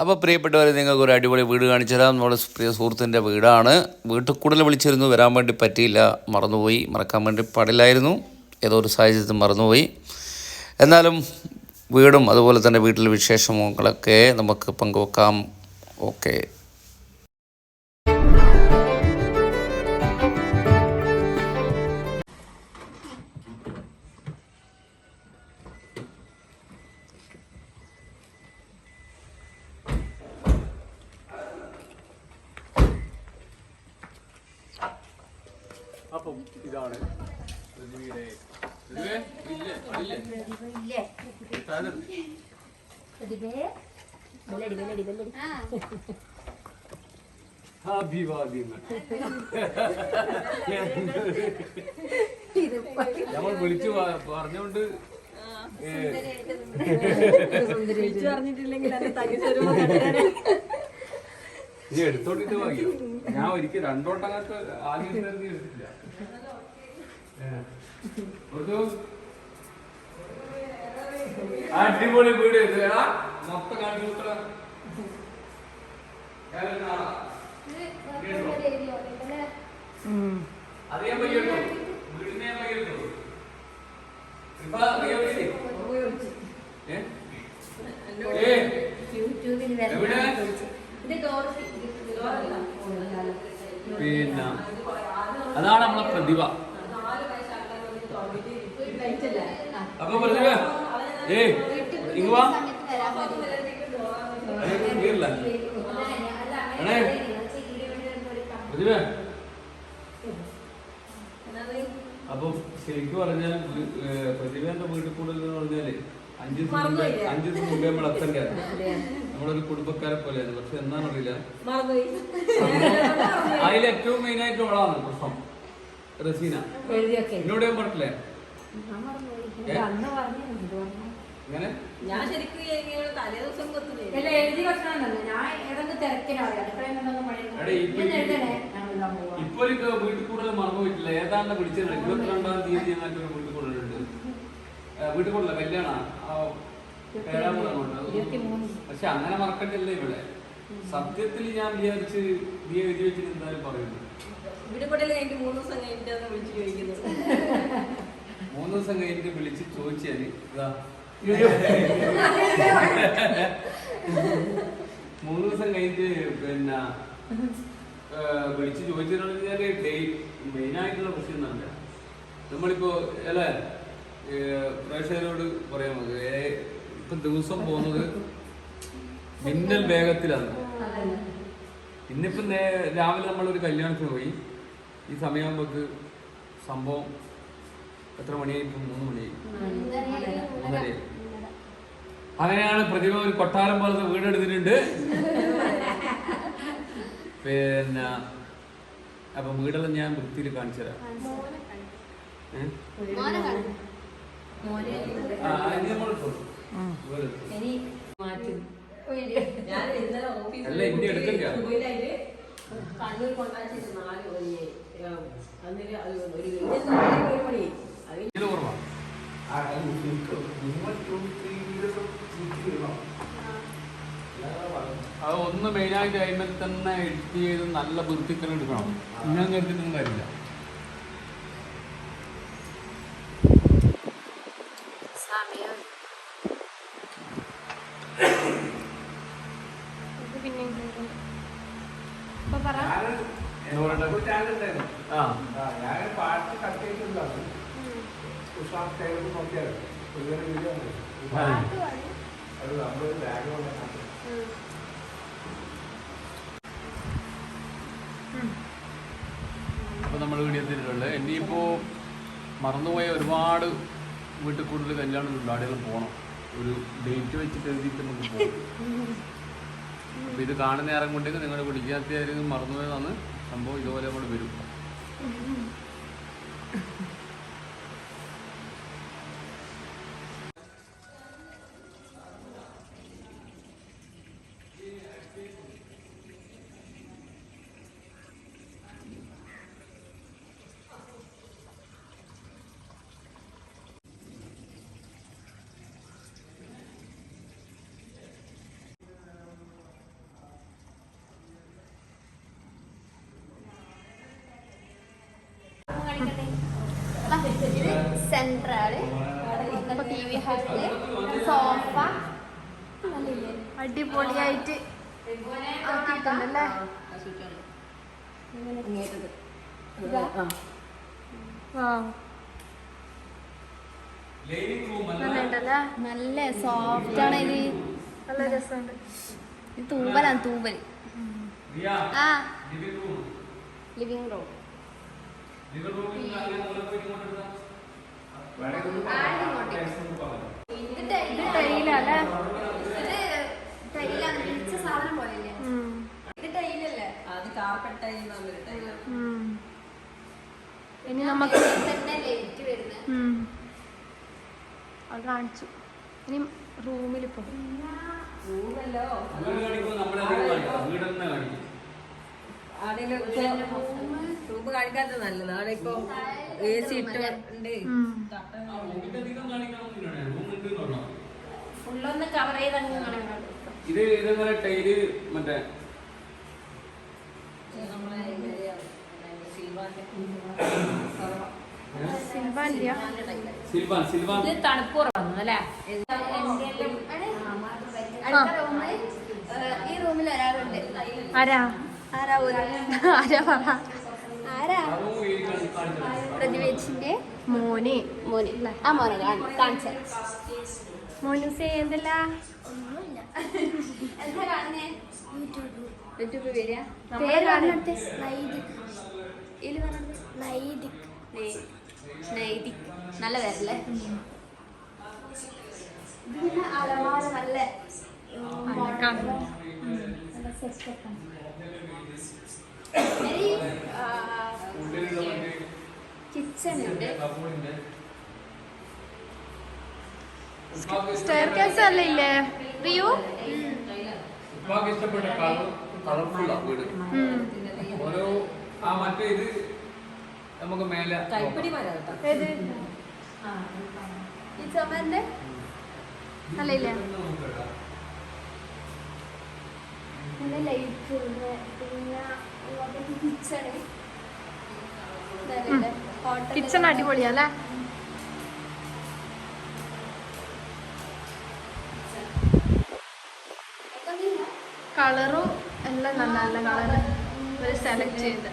അപ്പോൾ പ്രിയപ്പെട്ടവരെ നിങ്ങൾക്ക് ഒരു അടിപൊളി വീട് കാണിച്ചു തരാം. നമ്മുടെ പ്രിയ സുഹൃത്തിന്റെ വീടാണ്. വീട്ടിൽ കൂടുതൽ വിളിച്ചിരുന്നു. വരാൻ വേണ്ടി പറ്റിയില്ല. മറന്നുപോയി. മറക്കാൻ വേണ്ടി പാടില്ലായിരുന്നു. ഏതോ ഒരു സാഹചര്യത്തിൽ മറന്നുപോയി. എന്നാലും വീടും അതുപോലെ തന്നെ വീട്ടിലെ വിശേഷങ്ങളൊക്കെ നമുക്ക് പങ്കുവെക്കാം. ഓക്കെ. അപ്പം ഇതാണ്. അഭിവാദ്യങ്ങൾ നമ്മൾ വിളിച്ചു പ- പറഞ്ഞോണ്ട് വിളിച്ചു പറഞ്ഞിട്ടില്ലെങ്കിൽ അത് നീ എടുത്തോണ്ടിട്ട് വാങ്ങിയോ ഞാൻ ഒരിക്കൽ രണ്ടോട്ടങ്ങാത്ത ആദ്യം എടുത്തില്ല അടിപൊളി വീട് മൊത്തം കാണിച്ചു. അത് പയ്യെ. വീടിനെ പയ്യോ. ഇപ്പൊ. ഏ? യൂട്യൂബിൽ എവിടെ? ഇത് ഡോർ പിന്നെ അതാണ് നമ്മളെ പ്രതിഭ. അപ്പൊ പ്രതിഭ ഏ ഇങ്ങ് പ്രതിഭ. അപ്പൊ ശരിക്കും പറഞ്ഞാൽ പ്രതിഭ എന്റെ വീട്ടിൽ കൂടുതൽ എന്ന് പറഞ്ഞാൽ അഞ്ചു ദിവസം? അഞ്ചു ദിവസം മുമ്പേ നമ്മൾ എത്തണ്ടേ നമ്മളൊരു കുടുംബക്കാരെ പോലെയാണ് പക്ഷെ എന്താണെന്നറിയില്ല. അതിൽ ഏറ്റവും മെയിൻ ആയിട്ട് അവളാണ് പ്രശ്നം റസീന. എന്നോട് ഞാൻ പറഞ്ഞില്ലേ ഞാൻ ശരിക്കും എടേ, ഇപ്പൊ വീട്ടിൽ കൂടുതൽ മറന്നു പോയിട്ടില്ല. ഏതാണ്ട് വിളിച്ചത് ഇരുപത്തിരണ്ടാം തീയതി ഞങ്ങൾക്ക് ഒരു വീട്ടിൽ കൂടുതലുണ്ട് വീട്ടിൽ കൂടുതല കല്യാണ. പക്ഷെ അങ്ങനെ മറക്കട്ടില്ല ഇവിടെ. സത്യത്തിൽ ഞാൻ വിചാരിച്ച് നീ എഴുതി വെച്ചിട്ട് എന്തായാലും പറയുന്നു. മൂന്ന് ദിവസം മൂന്ന് കഴിഞ്ഞിട്ട് വിളിച്ച് ചോദിച്ചാൽ ഇതാ. മൂന്ന് ദിവസം കഴിഞ്ഞിട്ട് പിന്നെ വിളിച്ച് ചോദിച്ചിട്ടുണ്ടെങ്കിൽ ഡേറ്റ് മെയിൻ ആയിട്ടുള്ള പ്രശ്നം എന്നല്ല നമ്മളിപ്പോ അല്ലേ പ്രേക്ഷകരോട് പറയാൻ ഏ, ഇപ്പൊ ദിവസം പോകുന്നത് മിന്നൽ വേഗത്തിലാണ്. ഇന്നിപ്പോ രാവിലെ നമ്മളൊരു കല്യാണത്തിന് പോയി. ഈ സമയമാകുമ്പോക്ക് സംഭവം എത്ര മണിയായി? ഇപ്പൊ മൂന്ന് മണിയായി. മൂന്നരയായി. അങ്ങനെയാണ് പ്രതിമ ഒരു കൊട്ടാരം പോലത്തെ വീടെടുത്തിട്ടുണ്ട് പിന്നെ അപ്പൊ വീടെല്ലാം ഞാൻ വൃത്തിയിൽ കാണിച്ചു തരാം. ഏ? ആ, ഇനി നമ്മൾ പോകും. ഇനി മാറ്റും. ഞാൻ ഇന്നലെ ഓഫീസിൽ കണ്ണൂർ കൊണ്ടാച്ചിട്ട് നാല് മണിയായി. അന്നേരം അത് ഒരു മണി അത് ഒന്ന് മെയിനായിട്ട് കഴിയുമ്പോൾ തന്നെ എഡിറ്റ് ചെയ്ത് നല്ല വൃത്തിക്കൽ എടുക്കണം. ഞാൻ കരുതിട്ടൊന്നും കാര്യമില്ല ആ. അപ്പോൾ നമ്മൾ ഇവിടെ എത്തിയിട്ടുള്ളത്. ഇനിയിപ്പോൾ മറന്നുപോയ ഒരുപാട് വീട്ടിൽ കൂടുതൽ കല്യാണ പരിപാടികളും പോകണം ഒരു ഡേറ്റ് വെച്ചിട്ട് എഴുതിയിട്ട് നമുക്ക് പോകും അപ്പോൾ ഇത് കാണുന്ന നേരം കൊണ്ടെങ്കിൽ നിങ്ങൾ വിളിക്കാത്തതായിരിക്കും മറന്നുപോയതാണ് സംഭവം ഇതുപോലെ നമ്മൾ വരും. സെൻട്രൽ ടി വി ഹാളിൽ സോഫ അടിപൊളിയായിട്ട് ആക്കിയിട്ടുണ്ടല്ലേ ഇതാ? നല്ല സോഫ്റ്റ് ആണ് ഇത്. നല്ല രസമുണ്ട്. ഇത് തൂവലാണ് തൂവൽ ആ. ലിവിംഗ് റൂം ഇനി നമുക്ക്. അത് കാണിച്ചു. ഇനി റൂമിൽ പോകും റൂമല്ലോ ആണെങ്കിലും റൂം കാണിക്കാത്ത നല്ലത്. അവിടെ ഇപ്പൊ എ സി ഇട്ടുണ്ട്. ഫുള്ളൊന്ന് കവർ ചെയ്ത് അങ്ങനെ ഇത് ഇതേപോലെ ടൈൽ മറ്റേ? തണുപ്പ് അല്ലേ? ഈ റൂമിൽ ഒരാളുണ്ട്. ആരാ? ആരാ ആരാ പറ. ആരാ? പ്രതിവേച്ചിന്റെ മോനെ. മോനെ. ആ മോനെ കാണിച്ച. മോനുസേ എന്തല്ല? യൂട്യൂബ് പേര്? കാണും. പറഞ്ഞിട്ട് ഇതിൽ നൈതിക്. നല്ല പേരല്ലേ? അലമാര നല്ല കാണുന്നു. നല്ല സെറ്റപ്പ് ഉള്ളിലുള്ള മറ്റേ കിച്ചൺ ഉണ്ട്. സ്റ്റെയർ കേസ് അല്ലേ ഇല്ലേ റിയു ഉപ്പാക്ക് ഇഷ്ടപ്പെട്ട കളർ കളർഫുൾ ആ വീട് ഓരോ ആ മറ്റേ ഇത് നമുക്ക് മേലെ ഈ ചുമന്റെ അല്ല ഇല്ലേ ലൈറ്റ് പിന്നെ കിച്ചൺ കിച്ചൺ അടിപൊളിയാ അല്ലേ കളറും എല്ലാം നല്ല നല്ല കളറ്. ഒരു സെലക്ട് ചെയ്ത്.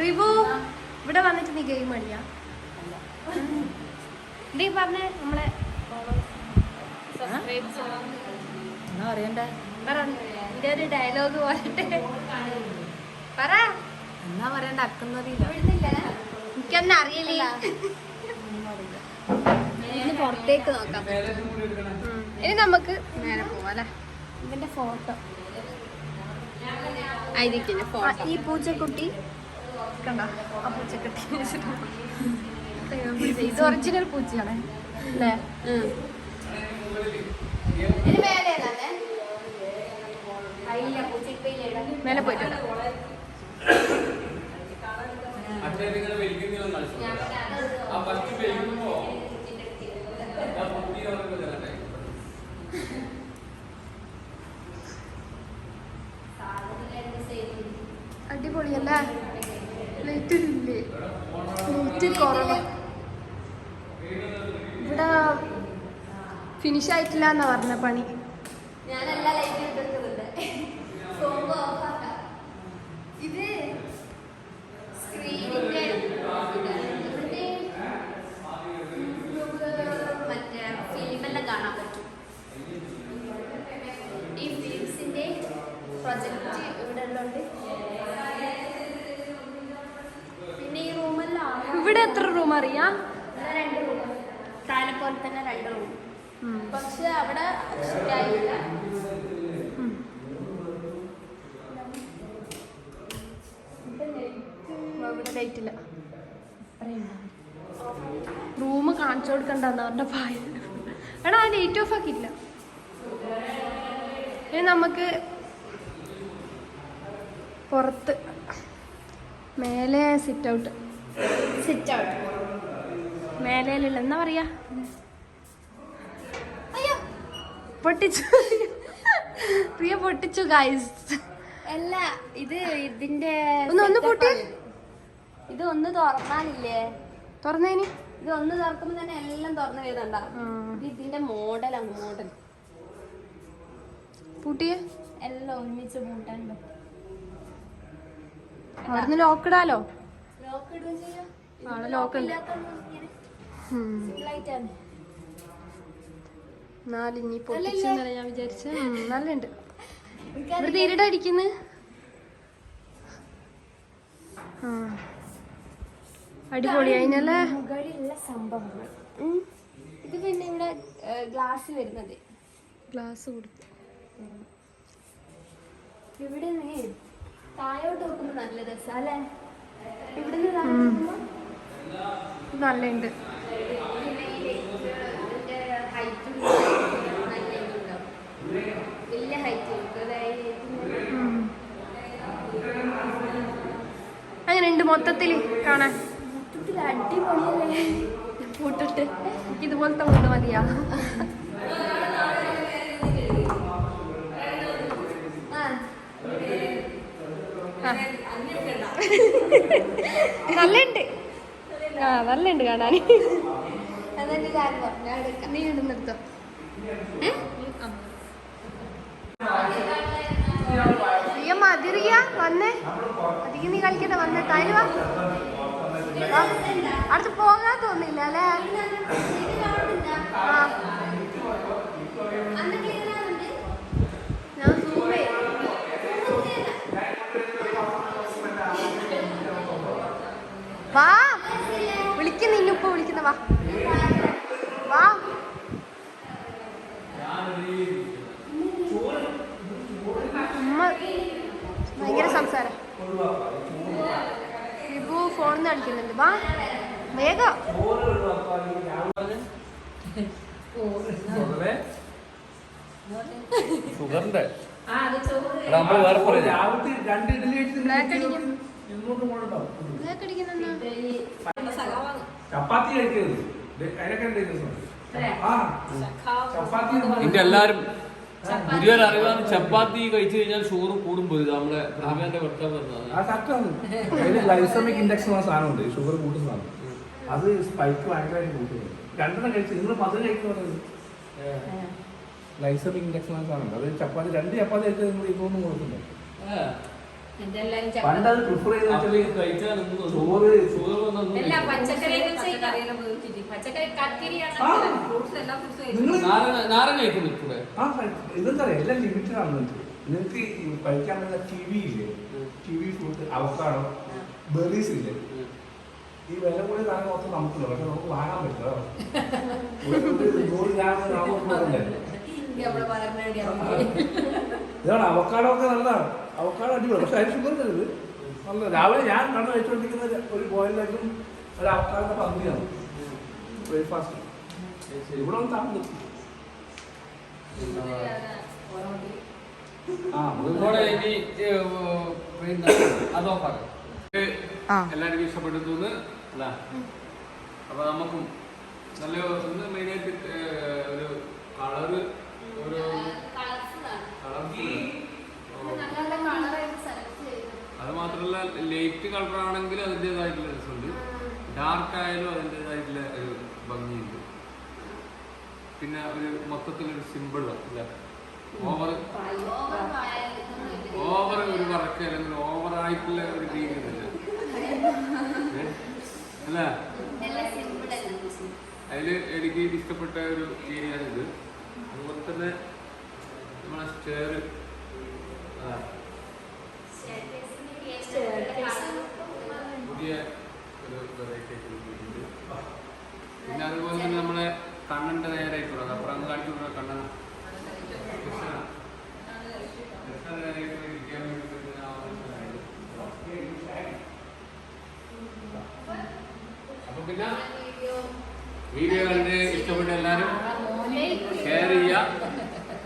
റിവും ഇവിടെ വന്നിട്ട് നീ ഗെയിം അടിയാ. നീ പറഞ്ഞേ നമ്മളെ എന്നാ പറയണ്ടേ? പറ. നിന്റെ ഒരു ഡയലോഗ് പോലത്തെ പറ. എന്നാ പറയണ്ട? അക്കുന്നതില്ല എനിക്കൊന്നും അറിയില്ല. പുറത്തേക്ക് നോക്കാം. ഇനി നമുക്ക് നേരെ പോവാം ഇതിന്റെ ഫോട്ടോ. ആയിരിക്കും ഫോട്ടോ. ഈ പൂച്ചക്കുട്ടി. കണ്ടോ? ആ പൂച്ചക്കുട്ടി ഇത് ഒറിജിനൽ പൂച്ചയാണ്. അല്ലേ മേലെ പോയിട്ടുണ്ട് അടിപൊളിയല്ലേ ലൈറ്റ് ഇല്ലേ? ലൈറ്റ് കുറവ് ഇവിടെ ഫിനിഷ് ആയിട്ടില്ല എന്നാ പറഞ്ഞ പണി. ഞാനെല്ലാ ലൈറ്റ് ഇട്ടിട്ടുണ്ട് സോമ്പ് ഓഫാക്കാം ഇത് സ്ക്രീനിന്റെ മറ്റേ ഫിലിമെല്ലാം കാണാൻ പറ്റും. ഈ ഫിലിംസിന്റെ പ്രൊജക്റ്റ് ഇവിടെ ഉള്ളതുകൊണ്ട് പിന്നെ ഈ റൂമെല്ലാം ഇവിടെ എത്ര റൂം അറിയാം? കാണിച്ചു കൊടുക്കണ്ടെന്ന് അവരുടെ പായ എടാ ആ ലൈറ്റ് ഓഫ് ആക്കിയില്ല ഇനി നമുക്ക് പുറത്ത് മേലെ സിറ്റ് ഔട്ട് സിറ്റ് ഔട്ട് മേലെയുള്ള എന്താ പറയാ? അയ്യോ. പൊട്ടിച്ചു. പ്രിയ പൊട്ടിച്ചു ഗൈസ് അല്ല ഇത് ഇതിന്റെ ഒന്ന് ഒന്ന് പൊട്ടി ഇത് ഒന്ന് തുറന്നാലില്ലേ? തുറന്നേനി. ഇത് ഒന്ന് തുറക്കുമ്പോ തന്നെ എല്ലാം തുറന്നു വരുന്നുണ്ടാ ഇതിന്റെ മോഡലാണ് മോഡൽ. പൂട്ടിയ? എല്ലാം ഒന്നിച്ച് പൂട്ടാൻ അവിടുന്ന് ലോക്ക് ഇടാലോ? ലോക്ക് ഇടുകയും ചെയ്യാം. അവിടെ ലോക്ക് ഉണ്ട്. സിംഗിളായിട്ടാണ് നാല് ഇനി പൊട്ടിച്ചെന്നല്ല ഞാൻ വിചാരിച്ച? നല്ലുണ്ട്. ഇരുടടിക്കുന്നു അടിപൊളി അതിനല്ലേ മുകളിലുള്ള സംഭവങ്ങൾ. ഇത് പിന്നെ ഇവിടെ ഗ്ലാസ് വരുന്നത്. ഗ്ലാസ് കൊടുത്തു. ഇവിടെ താഴോട്ട് നോക്കുമ്പോ നല്ല രസം അല്ലേ? ഇവിടെ താഴോട്ട് നല്ലുണ്ട് വലിയ ഹൈറ്റ് അങ്ങനെയുണ്ട് മൊത്തത്തിൽ കാണാൻ? മൊത്തത്തിൽ അടിപൊളിയല്ലേ? പൂട്ടിട്ട്. ഇതുപോലത്തെ വീട് മതിയാ. ആ. നല്ലുണ്ട് ആ നല്ലുണ്ട് കാണാൻ നീ ഇടുന്നെടുത്തോ റിയ മതിറിയ. വന്നേ. അധികം നീ കളിക്കട്ടെ വന്നേ. താഴെ വാ വാ. അടുത്ത് പോകാൻ തോന്നില്ല അല്ലേ ആ അന്ന് ക്ലിയർ ആവുന്നുണ്ട് ഞാൻ zoom ചെയ്യാം. വാ വിളിക്കുന്ന ഇന്നിപ്പോ വിളിക്കുന്ന വാ വാ ഉമ്മ ഭയങ്കര സംസാരം വിഭു ഫോണിൽ കളിക്കുന്നുണ്ട് വാ വേഗം ഷുഗറിന്റെ ആ അത് ചോറ് നമ്മൾ വേറെ പറയാം രാവിലത്തെ രണ്ട് ഇഡലി കഴിച്ചിട്ട് ബ്ലാക്ക് അടിക്കും ഇങ്ങോട്ടും കൊണ്ടുണ്ടാവും ബ്ലാക്ക് വേറെ ചപ്പാത്തി കഴിക്കരുത്. എല്ലാരും പുതിയൊരു അറിവാണ് ചപ്പാത്തി കഴിച്ചു കഴിഞ്ഞാൽ ഷുഗർ കൂടും പോയി. നമ്മളെ പ്രതിഭന്റെ ഭർത്താവ് ലൈസമിക് ഇൻഡെക്സ് എന്ന സാധനമുണ്ട്. ഷുഗർ കൂട്ടുന്ന സാധനം. അത് സ്പൈക്ക് ഭയങ്കരമായിട്ട് കൂട്ടുന്നത് രണ്ടെണ്ണം കഴിച്ച് നിങ്ങൾ മധുരം കഴിക്കുന്നത് ലൈസർ ഇൻഡെക്സ് എന്ന സാധനമുണ്ട് അത് ചപ്പാത്തി രണ്ട് ചപ്പാത്തി കഴിച്ചാൽ നിങ്ങൾ ഇതൊന്നും കൊടുക്കുന്നുണ്ട്. പണ്ട് അത് പ്രിഫർ ചെയ്ത് ചോറ്. എല്ലാ ലിമിറ്റഡ് ആണ് നിങ്ങൾക്ക് കഴിക്കാൻ പറ്റുന്ന കിവി ഇല്ലേ? കിവി ഫ്രൂട്ട് അവക്കാടോ ബെറീസ് ഇല്ലേ? ഈ വില കൂടിയ സാധനം മൊത്തം നമുക്കില്ല പക്ഷെ നമുക്ക് വാങ്ങാൻ പറ്റില്ല ഇതാണ് അവക്കാടോ ഒക്കെ നല്ലതാണ്. അവക്കാടോ അടിപൊളി. പക്ഷെ അതിന് ഷുഗർ തരുത് നല്ല രാവിലെ ഞാൻ കണ്ണ് കഴിച്ചുകൊണ്ടിരിക്കുന്ന ഒരു ബോയിലേക്കും ഒരു അവക്കാടിന്റെ പന്തിയാണ് ബ്രേക്ക്ഫാസ്റ്റ് ഇവിടെ ഒന്ന് താങ്ങി ആ ഇനി അത് ഓഫാക്കാം എല്ലാവർക്കും ഇഷ്ടപ്പെട്ടു തോന്നുന്നു അല്ല അപ്പൊ നമുക്കും നല്ല ഒന്ന് മെയിനായിട്ട് ഒരു കളറ് ഒരു കളർഫുൾ നല്ല നല്ല കളറായിട്ട് സെലക്ട് ചെയ്തു അത് മാത്രല്ല ലൈറ്റ് കളർ ആണെങ്കിൽ അതിന്റെതായിട്ടുള്ള രസമുണ്ട്. ഡാർക്ക് ആയാലും അതിന്റെതായിട്ടുള്ള ഒരു ഭംഗിയുണ്ട്. പിന്നെ ഒരു മൊത്തത്തിലൊരു സിമ്പിൾ അല്ല ഓവർ ഓവർ ഒരു വർക്ക് അല്ലെങ്കിൽ ഓവർ ആയിട്ടുള്ള ഒരു രീതി ഇല്ല അല്ല? അതിൽ എനിക്ക് ഇഷ്ടപ്പെട്ട ഒരു ഏരിയാണിത് അതുപോലെ തന്നെ നമ്മളെ സ്റ്റെയർ പുതിയ ഒരു വെറൈറ്റി പിന്നെ അതുപോലെ തന്നെ നമ്മളെ കണ്ണന്റെ നേരായിട്ടുള്ളത് അപ്പുറം കാണിച്ചു കണ്ണൻ കൃഷ്ണ കൃഷ്ണ നേരായിട്ട് ഇരിക്കാൻ വേണ്ടി ആ ഒരു സാധനം. പിന്നെ വീഡിയോ കണ്ട് ഇഷ്ടപ്പെട്ട എല്ലാവരും ഷെയർ ചെയ്യുക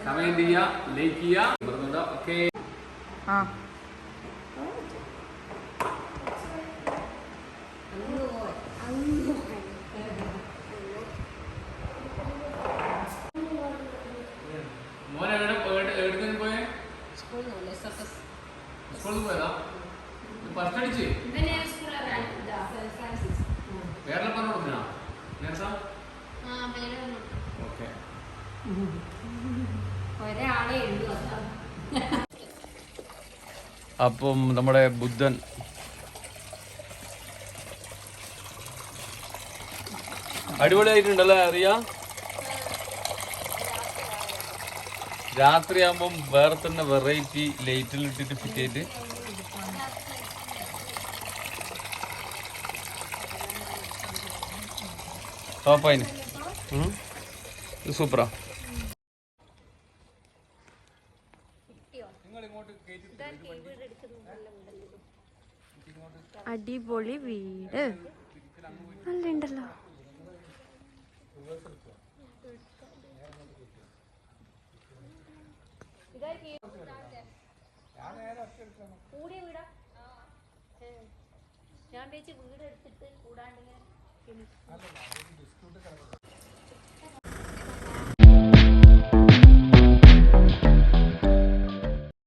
കമന്റ് ചെയ്യുക ലൈക്ക് ചെയ്യുക. ഓക്കെ ആ. സ്കൂളിൽ പോയതാ. ഫസ്റ്റ് എസ് ഓക്കെ ഒരാളെ ഉള്ളൂ അതാ. അപ്പം നമ്മുടെ ബുദ്ധൻ അടിപൊളിയായിട്ടുണ്ടല്ലേ അറിയ? രാത്രിയാകുമ്പം വേറെ തന്നെ വെറൈറ്റി ലൈറ്റിൽ ഇട്ടിട്ട് ഫിറ്റ് ചെയ്ത് ടോപ്പായിന് സൂപ്പറാ അടിപൊളി വീട്. നല്ല ഉണ്ടല്ലോ കൂടിയ വീടാ? ഞാൻ ചേച്ചി വീട് എടുത്തിട്ട് കൂടാണ്ട് ഇങ്ങനെ